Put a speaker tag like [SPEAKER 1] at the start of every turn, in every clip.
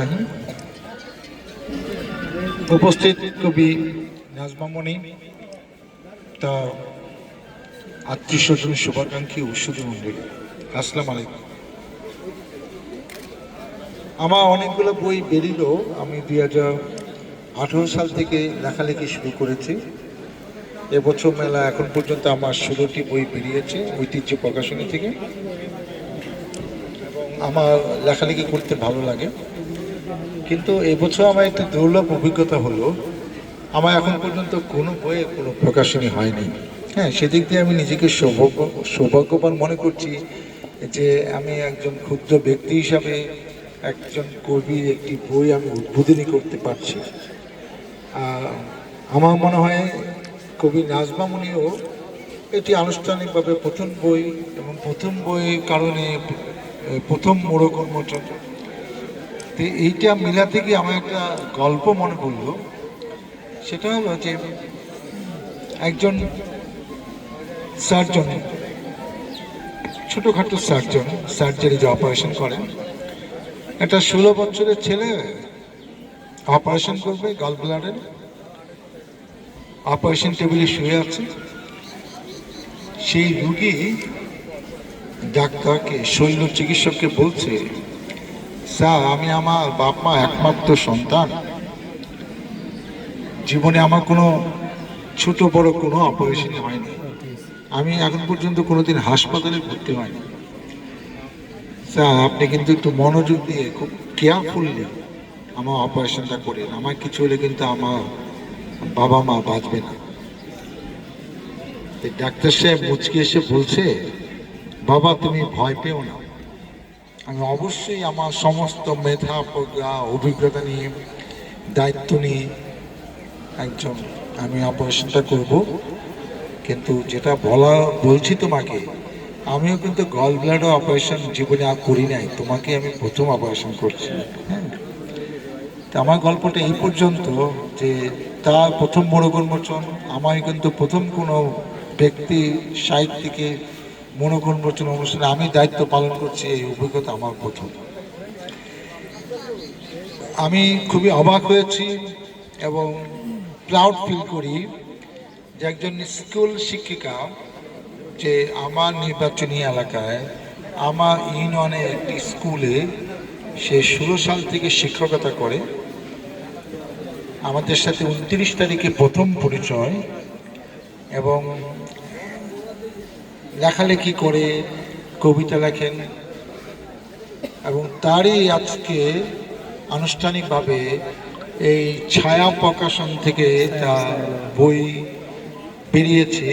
[SPEAKER 1] রাহিম। উপস্থিত কবি নাজমামণি তা আত্মীয় স্বজন শুভাকাঙ্ক্ষী ঔষধি মন্ডলী আসসালাম আলাইকুম। আমার অনেকগুলো বই বেরিল, আমি দুই হাজার আঠেরো সাল থেকে লেখালেখি শুরু করেছি। এবছর মেলা এখন পর্যন্ত আমার ষোলোটি বই বেরিয়েছে, ঐতিহ্য প্রকাশনী থেকে। আমার লেখালেখি করতে ভালো লাগে। কিন্তু এবছর আমার একটি দুর্লভ অভিজ্ঞতা হলো, আমার এখন পর্যন্ত কোনো বইয়ে কোনো প্রকাশনী হয়নি। হ্যাঁ সেদিক দিয়ে আমি নিজেকে সৌভাগ্য, সৌভাগ্যবান মনে করছি যে আমি একজন ক্ষুদ্র ব্যক্তি হিসাবে একজন কবি একটি বই আমি উদ্বোধনী করতে পারছি। আমার মনে হয় কবি নাজমামণিও এটি আনুষ্ঠানিকভাবে প্রথম বই এবং প্রথম বইয়ের কারণে প্রথম মোড়ক উন্মোচন তো এইটা মিলাতে গিয়ে আমার একটা গল্প মনে পড়ল। সেটা হলো যে, একজন সার্জন, ছোটোখাটো সার্জন, সার্জারি যে অপারেশন করেন, একটা ষোলো বছরের ছেলে অপারেশন করবে গল ব্লাডের অপারেশন টেবিলে শুয়ে আছে। সেই রুগী ডাক্তারকে, শৈল চিকিৎসককে বলছে, স্যার, আমি আমার বাপ মা একমাত্র সন্তান। জীবনে আমার কোনো ছোট বড় কোনো অপারেশন হয়নি। আমি এখন পর্যন্ত কোনোদিন হাসপাতালে ভর্তি হয়নি। স্যার, আপনি কিন্তু একটু মনোযোগ দিয়ে খুব কেয়ারফুললি আমার অপারেশনটা করেন। আমার কিছু হলে কিন্তু আমার বাবা মা বাঁচবে না। ডাক্তার সাহেব মুচকি এসে বলছে বাবা, তুমি ভয় পেও না। আমি অবশ্যই আমার সমস্ত মেধা, প্রজ্ঞা, অভিজ্ঞতা নিয়ে, দায়িত্ব নিয়ে একজন আমি অপারেশনটা করব। কিন্তু যেটা বলা, বলছি তোমাকে, আমিও কিন্তু গল ব্লাডার অপারেশন জীবনে আর করি নাই। তোমাকে আমি প্রথম অপারেশন করছি। হ্যাঁ? তা আমার গল্পটা এই পর্যন্ত যে তার প্রথম মোড়ক উন্মোচন আমার কিন্তু প্রথম কোনো ব্যক্তি সাহিত্যিকে মোড়ক উন্মোচন অনুষ্ঠানে আমি দায়িত্ব পালন করছি, এই অভিজ্ঞতা আমার প্রথম। আমি খুবই অবাক হয়েছি এবং প্রাউড ফিল করি যে একজন স্কুল শিক্ষিকা যে আমার নির্বাচনী এলাকায়, আমার ইউনিয়নের একটি স্কুলে সে ষোলো সাল থেকে শিক্ষকতা করে। আমাদের সাথে উনত্রিশ তারিখে প্রথম পরিচয় এবং লেখালেখি করে কবিতা লেখেন এবং তারই আজকে আনুষ্ঠানিকভাবে এই ছায়া প্রকাশন থেকে তা বই বেরিয়েছে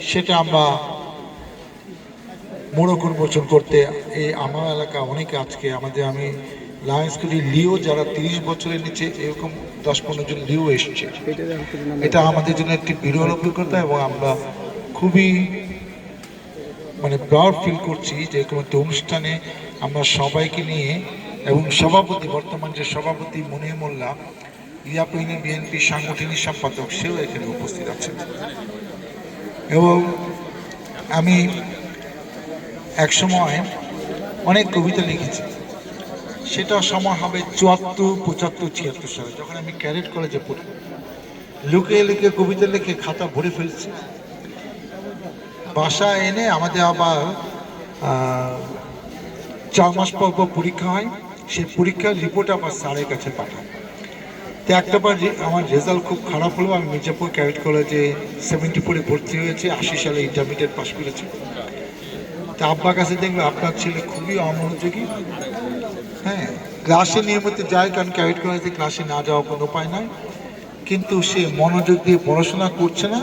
[SPEAKER 1] সেটা আমরা মোড়ক উন্মোচন করতে এই আমার এলাকা অনেকে আজকে আমাদের আমি লায়ন্স স্কুলি লিও যারা তিরিশ বছরের নিচে এরকম দশ পনেরো জন লিও এসছে। এটা আমাদের জন্য একটি বিরল অভিজ্ঞতা এবং আমরা খুবই মানে প্রাউড ফিল করছি যে কোনো একটি অনুষ্ঠানে আমরা সবাইকে নিয়ে এবং সভাপতি, বর্তমান যে সভাপতি মনির মোল্লা ইয়াকুইনি বিএনপি সাংগঠনিক সম্পাদক, সেও এখানে উপস্থিত আছেন। এবং আমি একসময় অনেক কবিতা লিখেছি। সেটা সময় হবে চুয়াত্তর, পঁচাত্তর, ছিয়াত্তর সালে, যখন আমি ক্যারেট কলেজে পড়ি। লুকিয়ে লুকিয়ে কবিতা লিখে খাতা ভরে ফেলছি। বাসা এনে আমাদের আবার চার মাস পর পর পরীক্ষা হয়। সেই পরীক্ষার রিপোর্ট আবার স্যারের কাছে পাঠায় তো একটা বার আমার রেজাল্ট খুব খারাপ হলো। আমি মির্জাপুর ক্যারেট কলেজে সেভেন্টি ফোরে ভর্তি হয়েছে, আশি সালে ইন্টারমিডিয়েট পাস করেছি। তা আব্বার কাছে দেখল, আপনার ছেলে খুবই অমনোযোগী। হ্যাঁ ক্লাসে নিয়মিত যায়, কারণ ক্যারেট কলেজে ক্লাসে না যাওয়ার কোনো উপায় নাই। কিন্তু সে মনোযোগ দিয়ে পড়াশোনা করছে না।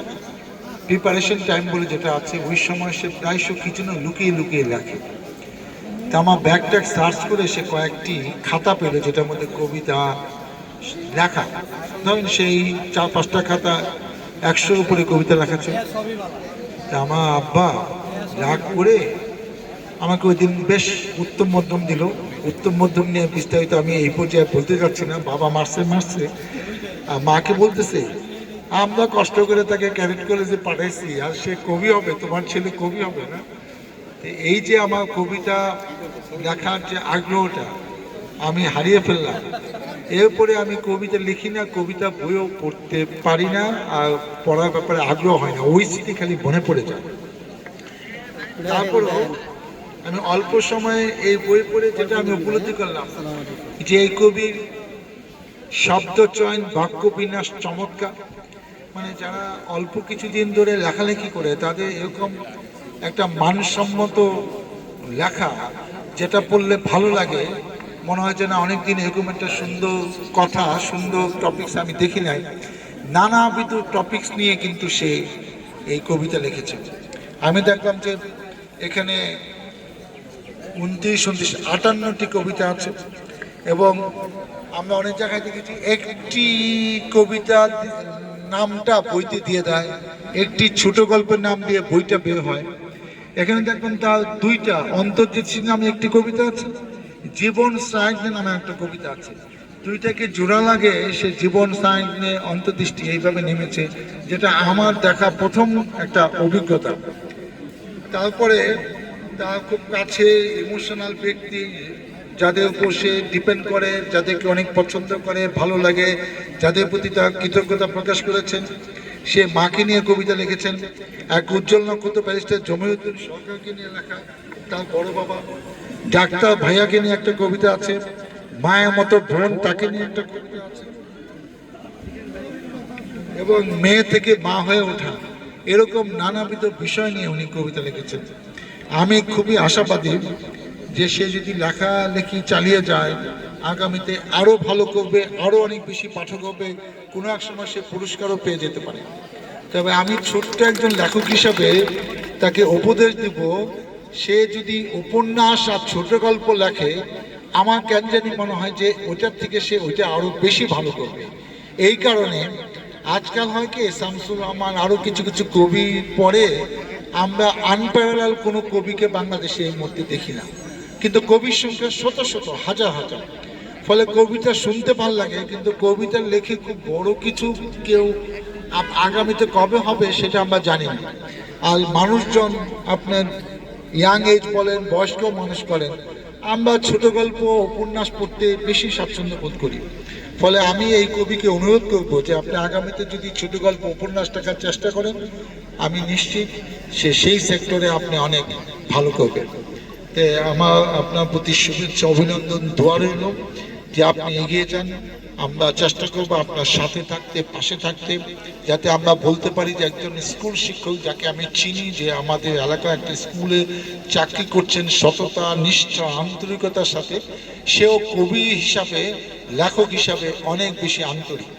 [SPEAKER 1] প্রিপারেশন টাইম বলে যেটা আছে, ওই সময় সে প্রায়শ কিছু না লুকিয়ে লুকিয়ে লেখে তা আমার ব্যাগ ট্যাগ সার্চ করে সে কয়েকটি খাতা পেল, যেটার মধ্যে কবিতা লেখা। ধরেন সেই চার পাঁচটা খাতা একশোর উপরে কবিতা লেখা ছিল তা আমার আব্বা রাগ করে আমাকে ওই দিন বেশ উত্তম মধ্যম দিল। উত্তম মধ্যম নিয়ে বিস্তারিত আমি এই পর্যায়ে বলতে যাচ্ছি না। বাবা মারছে মারছে। আর মাকে বলতেছে আমরা কষ্ট করে তাকে ক্যারেট কলেজে পাঠাইছি, আর সে কবি হবে, তোমার ছেলে কবি হবে না। এই যে আমার কবিতা লেখার যে আগ্রহটা, আমি হারিয়ে ফেললাম। এরপরে আমি কবিতা লিখি না, কবিতা বইও পড়তে পারি না, আর পড়ার ব্যাপারে আগ্রহ হয় না, ওই স্মৃতি খালি মনে পড়ে যায়। তারপরেও আমি অল্প সময়ে এই বই পড়ে যেটা আমি উপলব্ধি করলাম, যে এই কবির শব্দ চয়ন, বাক্য বিন্যাস চমৎকার। মানে যারা অল্প কিছুদিন ধরে লেখালেখি করে, তাদের এরকম একটা মানসম্মত লেখা যেটা পড়লে ভালো লাগে, মনে হয় যে না, অনেকদিন এরকম একটা সুন্দর কথা, সুন্দর টপিকস আমি দেখি নাই। নানাবিধ টপিকস নিয়ে কিন্তু সে এই কবিতা লিখেছে। আমি দেখলাম যে এখানে উনত্রিশ উনত্রিশ, আটান্নটি কবিতা আছে এবং আমরা অনেক জায়গায় দেখেছি, একটি কবিতা নামটা বইতে দিয়ে দেয়। একটি ছোট গল্পের নাম দিয়ে বইটা বের হয়। এখানে দেখবেন তার দুইটা অন্তর্জিৎ নামে একটি কবিতা আছে, জীবন সাহিত্য নামে একটা কবিতা আছে। দুইটাকে জোড়া লাগে সে জীবন সায়েন্স নিয়ে অন্তর্দৃষ্টি এইভাবে নেমেছে, যেটা আমার দেখা প্রথম একটা অভিজ্ঞতা। তারপরে তার খুব কাছে, ইমোশনাল ব্যক্তি যাদের উপর সে ডিপেন্ড করে, যাদেরকে অনেক পছন্দ করে, ভালো লাগে, যাদের প্রতি তার কৃতজ্ঞতা প্রকাশ করেছেন, সে মাকে নিয়ে কবিতা লিখেছেন। এক উজ্জ্বল নক্ষত্র ব্যারিস্টার জমিউদ্দিন সরকারকে নিয়ে লেখা, তার বড় বাবা। ডাক্তার ভাইয়াকে নিয়ে একটা কবিতা আছে, মায়ের মতো বোন তাকে নিয়ে একটা কবিতা আছে। এবং মেয়ে থেকে মা হয়ে ওঠা, এরকম নানাবিধ বিষয় নিয়ে উনি কবিতা লিখেছেন। আমি খুবই আশাবাদী যে সে যদি লেখালেখি চালিয়ে যায়, আগামীতে আরও ভালো করবে, আরও অনেক বেশি পাঠক হবে, কোনো এক সময় সে পুরস্কারও পেয়ে যেতে পারে। তবে আমি ছোট্ট একজন লেখক হিসাবে তাকে উপদেশ দেব, সে যদি উপন্যাস আর ছোট গল্প লেখে, আমার কেন জানি মনে হয় যে ওটার থেকে সে ওইটা আরও বেশি ভালো করবে। এই কারণে আজকাল হয় কি, শামসুর রহমান আরও কিছু কিছু কবি পড়ে, আমরা আনপ্যারাল কোনো কবিকে বাংলাদেশে এই মুহূর্তে দেখি না। কিন্তু কবির সংখ্যা শত শত, হাজার হাজার। ফলে কবিতা শুনতে ভালো লাগে, কিন্তু কবিতা লেখে খুব বড় কিছু কেউ আগামীতে কবে হবে সেটা আমরা জানি না। আর মানুষজন আপনার ইয়াং এজ বলেন, বয়স্ক মানুষ বলেন, আমরা ছোট গল্প, উপন্যাস পড়তে বেশি স্বাচ্ছন্দ্য বোধ করি। ফলে আমি এই কবিকে অনুরোধ করব যে আপনি আগামীতে যদি ছোট গল্প, উপন্যাস লেখার চেষ্টা করেন, আমি নিশ্চিত সে সেই সেক্টরে আপনি অনেক ভালো করবেন। আমার আপনার প্রতি শুভেচ্ছা, অভিনন্দন, দোয়া রইল যে আপনি এগিয়ে যান। আমরা চেষ্টা করব আপনার সাথে থাকতে, পাশে থাকতে, যাতে আমরা বলতে পারি যে একজন স্কুল শিক্ষক যাকে আমি চিনি, যে আমাদের এলাকার একটা স্কুলে চাকরি করছেন সততা, নিষ্ঠা, আন্তরিকতার সাথে, সেও কবি হিসাবে, লেখক হিসাবে অনেক বেশি আন্তরিক।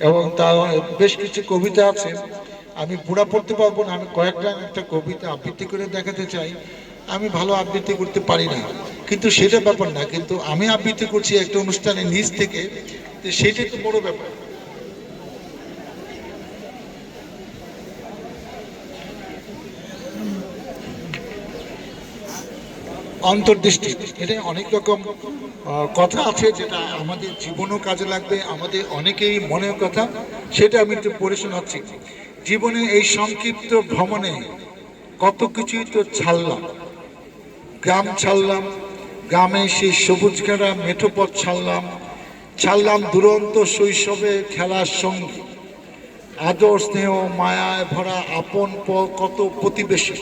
[SPEAKER 1] এবং তার বেশ কিছু কবিতা আছে। আমি পুরা পড়তে পারব না, আমি কয়েকটা, একটা কবিতা আবৃত্তি করে দেখাতে চাই। আমি ভালো আবৃত্তি করতে পারি না। কিন্তু সেটা ব্যাপার না, কিন্তু আমি আবৃত্তি করছি একটা অনুষ্ঠানে নিজ থেকে, তো সেটাই তো বড় ব্যাপার। অন্তর্দৃষ্টি, এটা অনেক রকম কথা আছে যেটা আমাদের জীবনও কাজে লাগবে, আমাদের অনেকেই মনের কথা, সেটা আমি একটু পড়ে শোনাচ্ছি। জীবনে এই সংক্ষিপ্ত ভ্রমণে কত কিছুই তো ছাড়লাম। গ্রাম ছাড়লাম, গ্রামে সেই সবুজ ঘেরা মেঠো পথ ছাড়লাম ছাড়লাম দুরন্ত শৈশবে খেলার সঙ্গী। আদর স্নেহ, মায়ায় ভরা আপন কত প্রতিবেশী।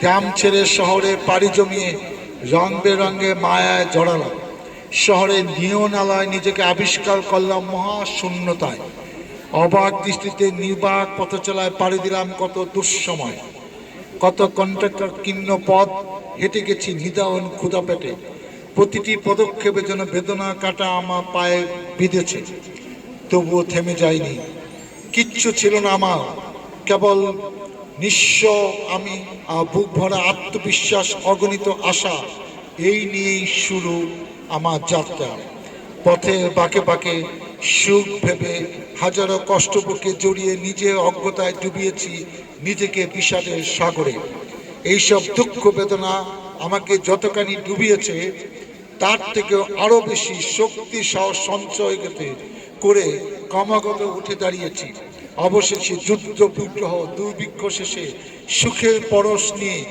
[SPEAKER 1] গ্রাম ছেড়ে শহরে পাড়ি জমিয়ে রং বেরঙে মায়ায় জড়ালাম। শহরে নিয়নালায় নিজেকে আবিষ্কার করলাম মহাশূন্যতায় অবাক দৃষ্টিতে নির্বাক পথ চলায় পাড়ি দিলাম কত দুঃসময়। কত কন্ট্রাক্টর কিন্ন পথ হেঁটে গেছি নিদান ক্ষুদা পেটে। প্রতিটি পদক্ষেপে যেন বেদনা কাটা আমার পায়ে বিঁধেছে। তবুও থেমে যায়নি কিচ্ছু ছিল না আমার। কেবল নিঃস্ব আমি বুক ভরা আত্মবিশ্বাস, অগণিত আশা, এই নিয়েই শুরু আমার যাত্রা। পথে বাঁকে বাঁকে সুখ ভেবে হাজারো কষ্ট বুকে জড়িয়ে নিজে অজ্ঞতায় ডুবিয়েছি নিজেকে বিষাদের সাগরে। এইসব দুঃখ বেদনা আমাকে যতখানি ডুবিয়েছে, তার থেকেও আরও বেশি শক্তি সাহস সঞ্চয় করে ক্রমাগত উঠে দাঁড়িয়েছি। অবশেষে যুদ্ধ বিগ্রহ দুর্ভিক্ষ শেষে সুখের পরশ নিয়ে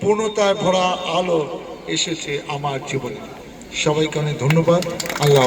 [SPEAKER 1] পূর্ণতায় ভরা আলো এসেছে আমার জীবনে। সবাইকে অনেক ধন্যবাদ। আল্লাহ